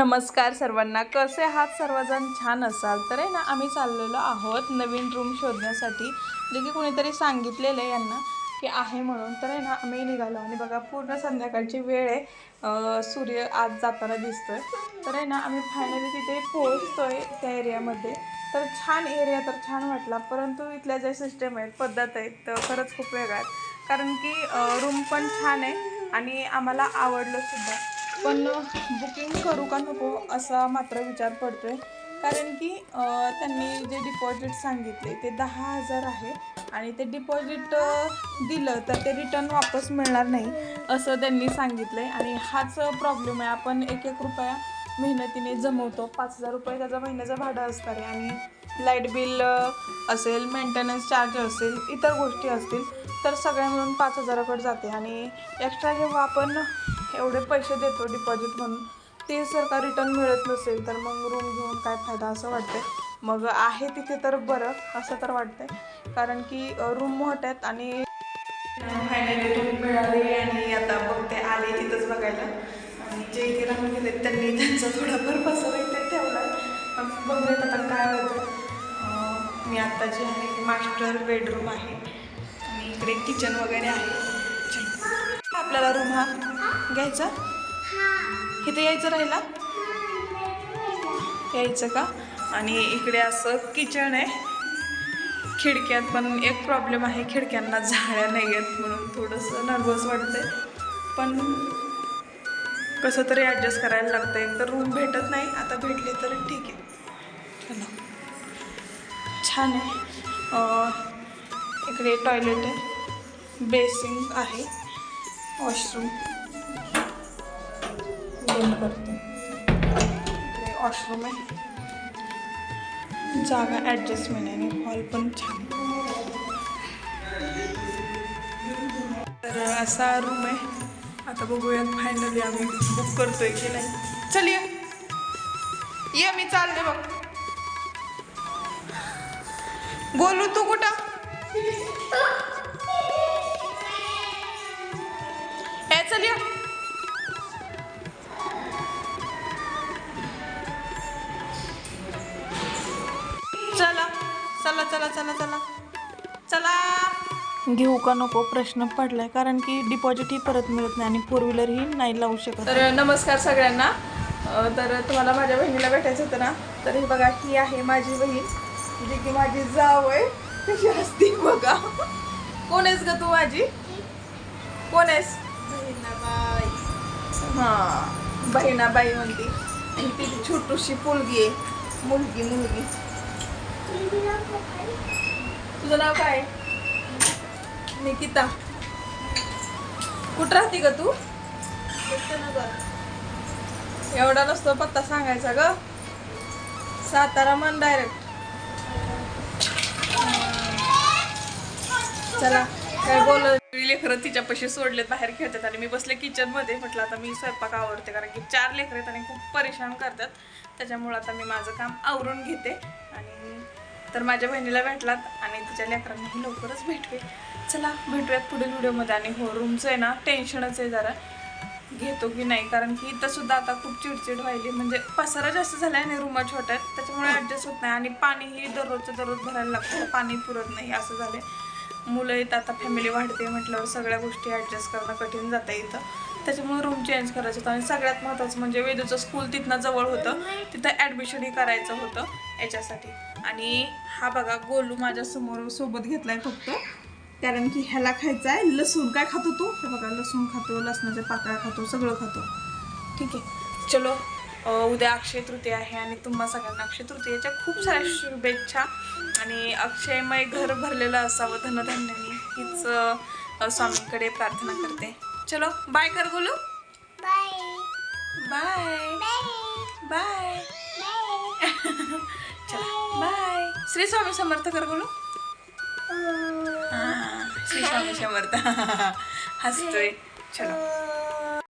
नमस्कार सर्वांना. कसे आहात सर्वजण? छान असाल तर आहे ना आम्ही चाललेलो आहोत नवीन रूम शोधण्यासाठी. जे की कोणीतरी सांगितलेलं आहे यांना की आहे म्हणून. तर आहे ना आम्ही निघालो आणि बघा पूर्ण संध्याकाळची वेळ आहे. सूर्य आज जाताना दिसतोय. तर आहे ना आम्ही फायनली तिथे पोहोचतो आहे त्या एरियामध्ये तर छान एरिया तर छान वाटला परंतु इथल्या ज्या सिस्टम आहेत पद्धत आहेत तर खरंच खूप वेगळ्या आहेत. कारण की रूम पण छान आहे आणि आम्हाला आवडलं सुद्धा. पण बुकिंग करू का नको असा मात्र विचार पडतोय. कारण की त्यांनी जे डिपॉझिट सांगितले ते दहा हजार आहे आणि ते डिपॉझिट दिलं तर ते रिटर्न वापस मिळणार नाही असं त्यांनी सांगितलं आहे आणि हाच प्रॉब्लेम आहे. आपण एक एक रुपया मेहनतीने जमवतो. पाच हजार रुपये त्याचा महिन्याचं भाडं असणार आहे आणि लाइट बिल असेल मेंटेनन्स चार्ज असेल इतर गोष्टी असतील तर सगळ्या मिळून पाच हजाराकडे जाते. आणि एक्स्ट्रा जेव्हा आपण एवढे पैसे देतो डिपॉझिट म्हणून. ते जर का रिटर्न मिळत नसेल तर मग रूम घेऊन काय फायदा असं वाटतंय. मग आहे तिथे तर बरं असं तर वाटतंय. कारण की रूम मोठ्यात आणि फायनली रूम मिळाली आणि आता बघते आले तिथंच बघायला. आणि जे इथे राहून गेले त्यांनी त्यांचा थोडाफार पसारा इथे ठेवला मग बघूयात आता काय होतं. मी आता जे आहे मास्टर बेडरूम आहे. आणि इकडे किचन वगैरे आहे. आपल्याला रूम हा? घ्यायचा? इथे यायचं राहिला? यायचं का? आणि इकडे असं किचन आहे. खिडक्यात पण एक प्रॉब्लेम आहे. खिडक्यांना झाड्या नाही आहेत म्हणून थोडंसं नर्वस वाटतंय. पण कसं तरी ॲडजस्ट करायला लागतं एक तर रूम भेटत नाही. आता भेटली तर ठीक आहे. चला. छान आहे. इकडे टॉयलेट आहे. बेसिंग आहे. वॉशरूम. बंद करते. वॉशरूम आहे. जागा ॲडजस्टमेंट आहे आणि हॉल पण छान तर असा रूम आहे. आता बघूया फायनली आम्ही बुक करतोय की नाही. चल ये. ये मी चालले बघ. बोलू तू कुठं? चला चला चला चला. चला. घेऊ का नको? प्रश्न पडलाय कारण की डिपॉझिट ही परत मिळत नाही आणि फोर व्हीलर ही नाही लावू शकत. तर नमस्कार सगळ्यांना. तर तुम्हाला माझ्या बहिणीला भेटायचं होतं ना? तर हे बघा ही आहे माझी बहीण. जी की माझी जाव आहे. कशी असती बघा. कोण आहेस ग तू माझी कोण आहेस? हा बहिणाबाई म्हणती. आणि ती छोटूशी मुलगी आहे. मुलगी मुलगी. तुझं नाव काय? निकिता. कुठं राहते ग तू? एवढा नसतो पत्ता सांगायचा ग. सातारा मन डायरेक्ट चला काय बोल? लेकरं तिच्यापाशी सोडलेत बाहेर खेळतात आणि मी बसले किचनमध्ये. म्हटलं आता मी स्वयंपाक आवडते कारण की चार लेकरं आहेत आणि खूप परेशान करतात. त्याच्यामुळे आता मी माझं काम आवरून घेते. तर माझ्या बहिणीला भेटलात आणि तिच्या लेकरांनाही लवकरच भेटवे. चला भेटूयात पुढील व्हिडिओमध्ये आणि हो रूमचं आहे ना टेन्शनच आहे जरा. घेतो की नाही कारण की इथं सुद्धा आता खूप चिडचिड व्हायली. म्हणजे पसारा जास्त झाला आहे आणि रूमा छोट्या आहेत त्याच्यामुळे ॲडजस्ट होत नाही. आणि पाणीही दररोजचं दररोज भरायला लागतं. पाणी पुरत नाही असं झालंय. मुलं येत आता फॅमिली वाढते म्हटल्यावर सगळ्या गोष्टी ॲडजस्ट करणं कठीण जातं इथं. त्याच्यामुळे रूम चेंज करायचं होतं. आणि सगळ्यात महत्त्वाचं म्हणजे वेदूचं स्कूल तिथनं जवळ होतं. तिथं ॲडमिशनही करायचं होतं याच्यासाठी. आणि हा बघा गोलू माझ्यासमोर सोबत घेतला आहे फक्त. कारण की ह्याला खायचं आहे. लसूण काय खातो तू? हे बघा लसूण खातो लसणाच्या पाकळ्या खातो सगळं खातो. ठीक आहे. चलो उद्या अक्षय तृतीय आहे आणि तुम्हा सगळ्यांना अक्षय तृतीयेच्या खूप साऱ्या शुभेच्छा. आणि अक्षयमय घर भरलेलं असावं धनधान्याने. हीच स्वामींकडे प्रार्थना करते. चलो बाय कर बोलू बाय बाय चला बाय श्री स्वामी समर्थ कर बोलू हा, श्री स्वामी समर्थ. हसतोय. चलो.